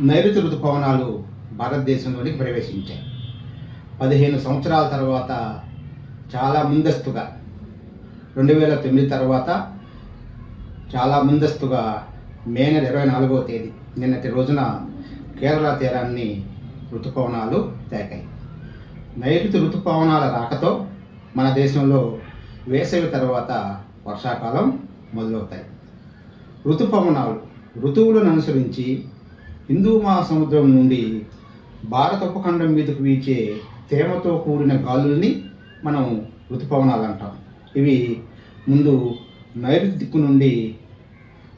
నైరుతి ఋతుపవనాలు భారతదేశంలోనికి ప్రవేశించాయి. పదిహేను సంవత్సరాల తర్వాత చాలా ముందస్తుగా రెండు వేల తొమ్మిది తర్వాత చాలా ముందస్తుగా మే నెల ఇరవై నాలుగవ తేదీ నిన్నటి రోజున కేరళ తీరాన్ని ఋతుపవనాలు తాకాయి. నైరుతి ఋతుపవనాల రాకతో మన దేశంలో వేసవి తర్వాత వర్షాకాలం మొదలవుతాయి. ఋతుపవనాలు ఋతువులను అనుసరించి హిందూ మహాసముద్రం నుండి భారత ఉపఖండం మీదకు వీచే తేమతో కూడిన గాలుల్ని మనం ఋతుపవనాలు అంటాం. ఇవి ముందు నైరుతి దిక్కు నుండి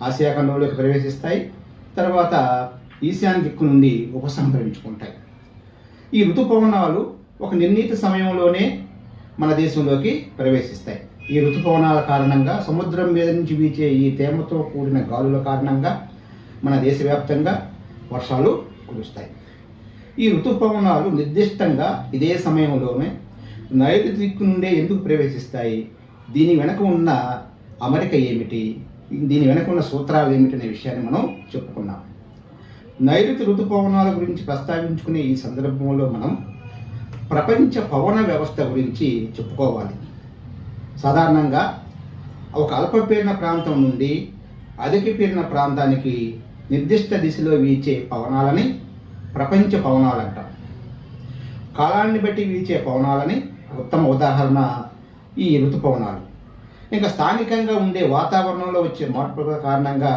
ఆసియా ఖండంలోకి ప్రవేశిస్తాయి తర్వాత ఈశాన్య దిక్కు నుండి ఉపసంహరించుకుంటాయి. ఈ ఋతుపవనాలు ఒక నిర్ణీత సమయంలోనే మన దేశంలోకి ప్రవేశిస్తాయి. ఈ ఋతుపవనాల కారణంగా సముద్రం మీద నుంచి వీచే ఈ తేమతో కూడిన గాలుల కారణంగా మన దేశవ్యాప్తంగా వర్షాలు కురుస్తాయి. ఈ ఋతుపవనాలు నిర్దిష్టంగా ఇదే సమయంలోనే నైరుతి దిక్కు నుండే ఎందుకు ప్రవేశిస్తాయి? దీని వెనక ఉన్న అమరిక ఏమిటి? దీని వెనక ఉన్న సూత్రాలు ఏమిటి అనే విషయాన్ని మనం చెప్పుకున్నాం. నైరుతి ఋతుపవనాల గురించి ప్రస్తావించుకునే ఈ సందర్భంలో మనం ప్రపంచ పవన వ్యవస్థ గురించి చెప్పుకోవాలి. సాధారణంగా ఒక అల్పపీడన ప్రాంతం నుండి అధిక పీడన ప్రాంతానికి నిర్దిష్ట దిశలో వీచే పవనాలని ప్రపంచ పవనాలు అంటాం కాలాన్ని బట్టి వీచే పవనాలని ఉత్తమ ఉదాహరణ ఈ ఋతుపవనాలు ఇంకా స్థానికంగా ఉండే వాతావరణంలో వచ్చే మార్పుల కారణంగా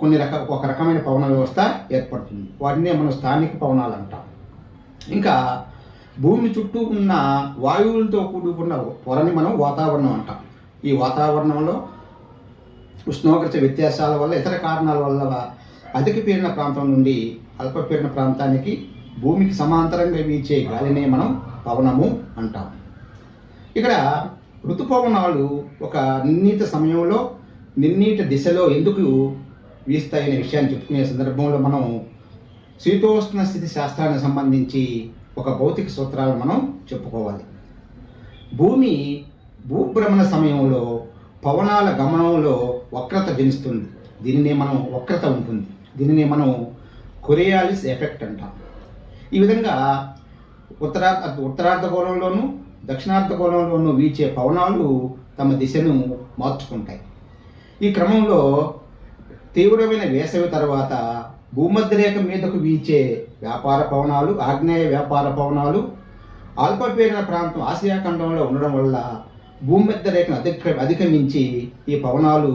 కొన్ని రక ఒక రకమైన పవన వ్యవస్థ ఏర్పడుతుంది. వాటినే మనం స్థానిక పవనాలు అంటాం ఇంకా భూమి చుట్టూ ఉన్న వాయువులతో కూడుకున్న పొరని మనం వాతావరణం అంటాం. ఈ వాతావరణంలో ఉష్ణోగ్రత వ్యత్యాసాల వల్ల ఇతర కారణాల వల్ల అధికపీడన ప్రాంతం నుండి అల్పపీడన ప్రాంతానికి భూమికి సమాంతరంగా వీచే గాలినే మనం పవనము అంటాం. ఇక్కడ ఋతుపవనాలు ఒక నిర్ణీత సమయంలో నిర్ణీత దిశలో ఎందుకు వీస్తాయనే విషయాన్ని చెప్పుకునే సందర్భంలో మనం శీతోష్ణ స్థితి శాస్త్రానికి సంబంధించి ఒక భౌతిక సూత్రాలను మనం చెప్పుకోవాలి. భూమి భూభ్రమణ సమయంలో పవనాల గమనంలో వక్రత జనిస్తుంది. దీనినే మనం వక్రత ఉంటుంది దీనిని మనం కొరియాలిస్ ఎఫెక్ట్ అంటాం. ఈ విధంగా ఉత్తరా ఉత్తరార్ధగోళంలోనూ దక్షిణార్ధగోళంలోనూ వీచే పవనాలు తమ దిశను మార్చుకుంటాయి. ఈ క్రమంలో తీవ్రమైన వేసవి తర్వాత భూమధ్యరేఖ మీదకు వీచే వ్యాపార పవనాలు ఆగ్నేయ వ్యాపార పవనాలు అల్పపీడన ప్రాంతం ఆసియా ఖండంలో ఉండడం వల్ల భూమధ్యరేఖను అధిక అధిగమించి ఈ పవనాలు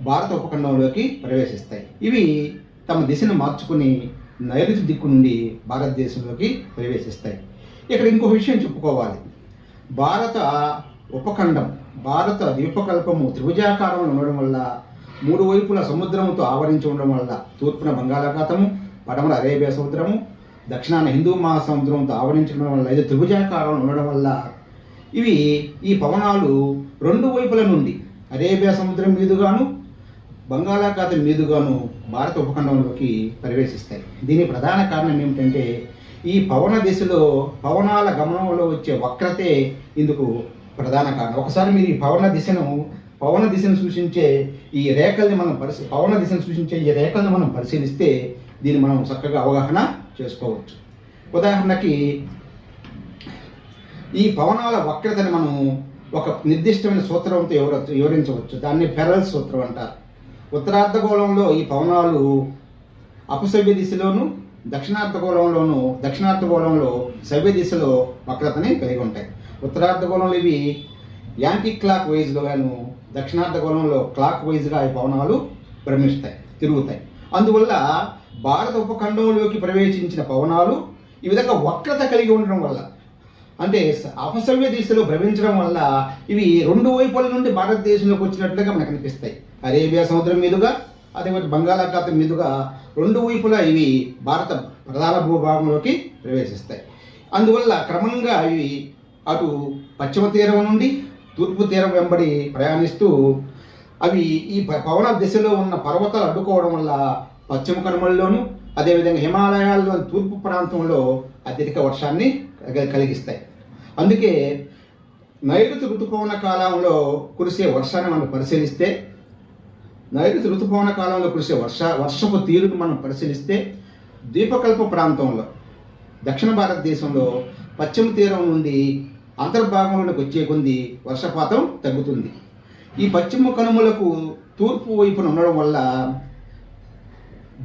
భారత ఉపఖండంలోకి ప్రవేశిస్తాయి. ఇవి తమ దిశను మార్చుకుని నైరుతి దిక్కు నుండి భారతదేశంలోకి ప్రవేశిస్తాయి. ఇక్కడ ఇంకో విషయం చెప్పుకోవాలి. భారత ఉపఖండం భారత ద్వీపకల్పము త్రిభుజాకారంలో ఉండడం వల్ల మూడు వైపుల సముద్రంతో ఆవరించి ఉండడం వల్ల తూర్పున బంగాళాఖాతము పడమర అరేబియా సముద్రము దక్షిణాన హిందూ మహాసముద్రంతో ఆవరించడం వల్ల ఇది త్రిభుజాకారంలో ఉండడం వల్ల ఇవి ఈ పవనాలు రెండు వైపుల నుండి అరేబియా సముద్రం మీదుగాను బంగాళాఖాతం మీదుగాను భారత ఉపఖండంలోకి ప్రవేశిస్తాయి. దీని ప్రధాన కారణం ఏమిటంటే ఈ పవన దిశలో పవనాల గమనంలో వచ్చే వక్రతే ఇందుకు ప్రధాన కారణం. ఒకసారి మీరు ఈ పవన దిశను పవన దిశను సూచించే ఈ రేఖల్ని మనం పరిశీ పవన దిశను సూచించే ఈ రేఖల్ని మనం పరిశీలిస్తే దీన్ని మనం చక్కగా అవగాహన చేసుకోవచ్చు. ఉదాహరణకి ఈ పవనాల వక్రతని మనం ఒక నిర్దిష్టమైన సూత్రంతో వివరించవచ్చు దాన్ని ఫెరల్ సూత్రం అంటారు. ఉత్తరార్ధగోళంలో ఈ పవనాలు అపసవ్య దిశలోను దక్షిణార్ధగోళంలోను దక్షిణార్ధగోళంలో సవ్య దిశలో వక్రతని కలిగి ఉంటాయి. ఉత్తరార్ధగోళంలో ఇవి యాంటీ క్లాక్ వైజ్లో గాను దక్షిణార్ధగోళంలో క్లాక్ వైజ్గా ఈ పవనాలు భ్రమిస్తాయి తిరుగుతాయి. అందువల్ల భారత ఉపఖండంలోకి ప్రవేశించిన పవనాలు ఈ విధంగా వక్రత కలిగి ఉండడం వల్ల అంటే అపసవ్య దిశలో భ్రమించడం వల్ల ఇవి రెండు వైపుల నుండి భారతదేశంలోకి వచ్చినట్లుగా మనకు కనిపిస్తాయి అరేబియా సముద్రం మీదుగా అదేవిధంగా బంగాళాఖాతం మీదుగా రెండు వైపులా ఇవి భారత ప్రధాన భూభాగంలోకి ప్రవేశిస్తాయి. అందువల్ల క్రమంగా ఇవి అటు పశ్చిమ తీరం నుండి తూర్పు తీరం వెంబడి ప్రయాణిస్తూ అవి ఈ పవన దిశలో ఉన్న పర్వతాలు అడ్డుకోవడం వల్ల పశ్చిమ కనుమల్లోను అదేవిధంగా హిమాలయాల్లోని తూర్పు ప్రాంతంలో అత్యధిక వర్షాన్ని కలిగిస్తాయి. అందుకే నైరుతి ఋతుపవన కాలంలో కురిసే వర్షాన్ని మనం పరిశీలిస్తే నైరుతి ఋతుపవన కాలంలో కురిసే వర్ష వర్షపు తీరును మనం పరిశీలిస్తే ద్వీపకల్ప ప్రాంతంలో దక్షిణ భారతదేశంలో పశ్చిమ తీరం నుండి అంతర్భాగంలోకి వచ్చే కొద్ది వర్షపాతం తగ్గుతుంది. ఈ పశ్చిమ కనుమలకు తూర్పు వైపున ఉండడం వల్ల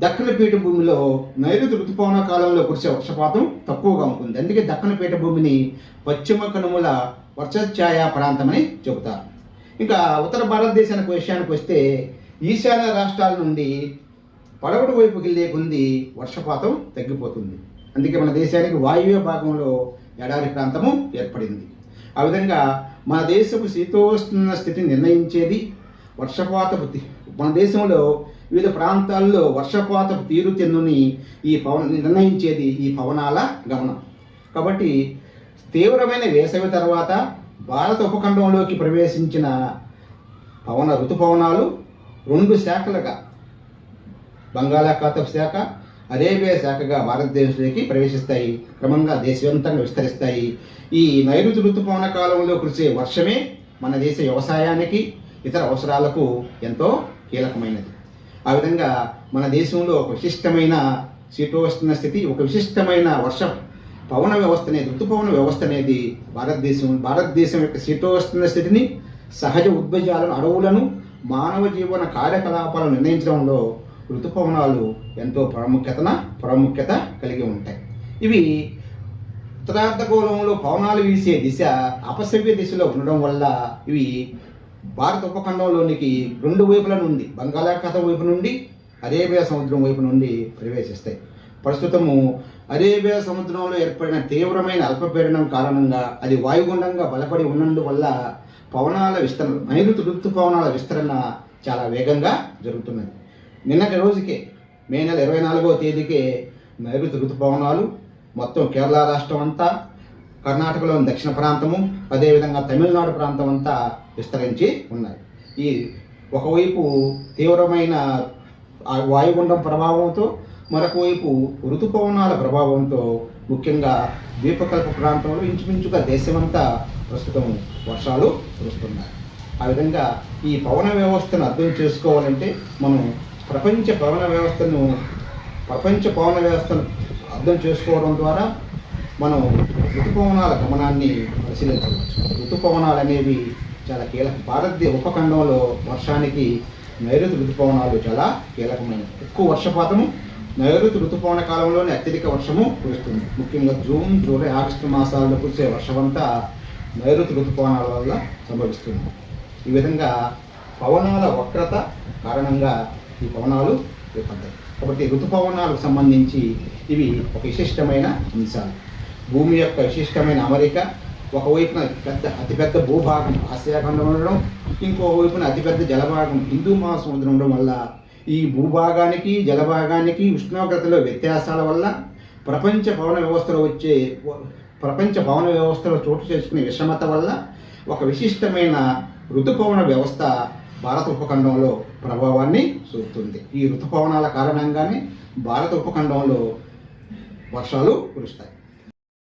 దక్కన పీఠభూమిలో నైరుతి ఋతుపవన కాలంలో కురిసే వర్షపాతం తక్కువగా ఉంటుంది. అందుకే దక్కన పీఠభూమిని పశ్చిమ కనుమల వర్షఛాయ ప్రాంతమని చెబుతారు. ఇంకా ఉత్తర భారతదేశానికి విషయానికి వస్తే ఈశాన్య రాష్ట్రాల నుండి పడమటి వైపుకి వెళ్ళే కొద్ది వర్షపాతం తగ్గిపోతుంది. అందుకే మన దేశానికి వాయువ్య భాగంలో ఎడారి ప్రాంతము ఏర్పడింది. ఆ విధంగా మన దేశపు శీతోష్ణ స్థితిని నిర్ణయించేది వర్షపాతపు మన దేశంలో వివిధ ప్రాంతాల్లో వర్షపాతపు తీరుతెన్నుని ఈ పవన నిర్ణయించేది ఈ పవనాల గమనం. కాబట్టి తీవ్రమైన వేసవి తర్వాత భారత ఉపఖండంలోకి ప్రవేశించిన పవన ఋతుపవనాలు రెండు శాఖలుగా బంగాళాఖాతపు శాఖ అరేబియా శాఖగా భారతదేశంలోకి ప్రవేశిస్తాయి. క్రమంగా దేశవ్యాప్తంగా విస్తరిస్తాయి. ఈ నైరుతి ఋతుపవన కాలంలో కురిసే వర్షమే మన దేశ వ్యవసాయానికి ఇతర అవసరాలకు ఎంతో కీలకమైనది. ఆ విధంగా మన దేశంలో ఒక విశిష్టమైన శీతోష్ణ స్థితి ఒక విశిష్టమైన వర్ష పవన వ్యవస్థ అనేది ఋతుపవన వ్యవస్థ అనేది భారతదేశం భారతదేశం యొక్క శీతోష్ణ స్థితిని సహజ ఉద్భజాలను అడవులను మానవ జీవన కార్యకలాపాలను నిర్ణయించడంలో ఋతుపవనాలు ఎంతో ప్రాముఖ్యతన ప్రాముఖ్యత కలిగి ఉంటాయి. ఇవి ఉత్తరార్ధగోళంలో పవనాలు వీసే దిశ అపసవ్య దిశలో ఉండడం వల్ల ఇవి భారత ఉపఖండంలోనికి రెండు వైపుల నుండి బంగాళాఖాతం వైపు నుండి అరేబియా సముద్రం వైపు నుండి ప్రవేశిస్తాయి. ప్రస్తుతము అరేబియా సముద్రంలో ఏర్పడిన తీవ్రమైన అల్పపీడనం కారణంగా అది వాయుగుండంగా బలపడి ఉన్నందువల్ల పవనాల విస్తరణ నైరుతి ఋతుపవనాల విస్తరణ చాలా వేగంగా జరుగుతున్నది. నిన్నటి రోజుకే మే నెల ఇరవై నాలుగవ తేదీకే నైరుతి ఋతుపవనాలు మొత్తం కేరళ రాష్ట్రం అంతా కర్ణాటకలోని దక్షిణ ప్రాంతము అదేవిధంగా తమిళనాడు ప్రాంతం అంతా విస్తరించి ఉన్నాయి. ఈ ఒకవైపు తీవ్రమైన వాయుగుండం ప్రభావంతో మరొక వైపు ఋతుపవనాల ప్రభావంతో ముఖ్యంగా ద్వీపకల్ప ప్రాంతంలో ఇంచుమించుగా దేశమంతా ప్రస్తుతం వర్షాలు కురుస్తున్నాయి. ఆ విధంగా ఈ పవన వ్యవస్థను అర్థం చేసుకోవాలంటే మనం ప్రపంచ పవన వ్యవస్థను ప్రపంచ పవన వ్యవస్థను అర్థం చేసుకోవడం ద్వారా మనం ఋతుపవనాల గమనాన్ని పరిశీలించవచ్చు. ఋతుపవనాలు అనేవి చాలా కీలక. భారతదేశ ఉపఖండంలో వర్షానికి నైరుతి ఋతుపవనాలు చాలా కీలకమైనవి. ఎక్కువ వర్షపాతము నైరుతి ఋతుపవన కాలంలోనే అత్యధిక వర్షము కురుస్తుంది. ముఖ్యంగా జూన్ జూలై ఆగస్టు మాసాలలో కురిసే వర్షమంతా నైరుతి ఋతుపవనాల వల్ల సంభవిస్తుంది. ఈ విధంగా పవనాల వక్రత కారణంగా ఈ పవనాలు ఏర్పడ్డాయి. కాబట్టి ఋతుపవనాలకు సంబంధించి ఇవి ఒక విశిష్టమైన అంశాలు. భూమి యొక్క విశిష్టమైన అమరిక ఒకవైపున పెద్ద అతిపెద్ద భూభాగం ఆసియా ఖండం ఉండడం ఇంకో వైపున అతిపెద్ద జలభాగం హిందూ మహాసముద్రం ఉండడం వల్ల ఈ భూభాగానికి జలభాగానికి ఉష్ణోగ్రతలో వ్యత్యాసాల వల్ల ప్రపంచ భవన వ్యవస్థలో వచ్చే ప్రపంచ భవన వ్యవస్థలో చోటు చేసుకునే విషమత వల్ల ఒక విశిష్టమైన ఋతుపవన వ్యవస్థ భారత ఉపఖండంలో ప్రభావాన్ని చూపుతుంది. ఈ ఋతుపవనాల కారణంగానే భారత ఉపఖండంలో వర్షాలు కురుస్తాయి.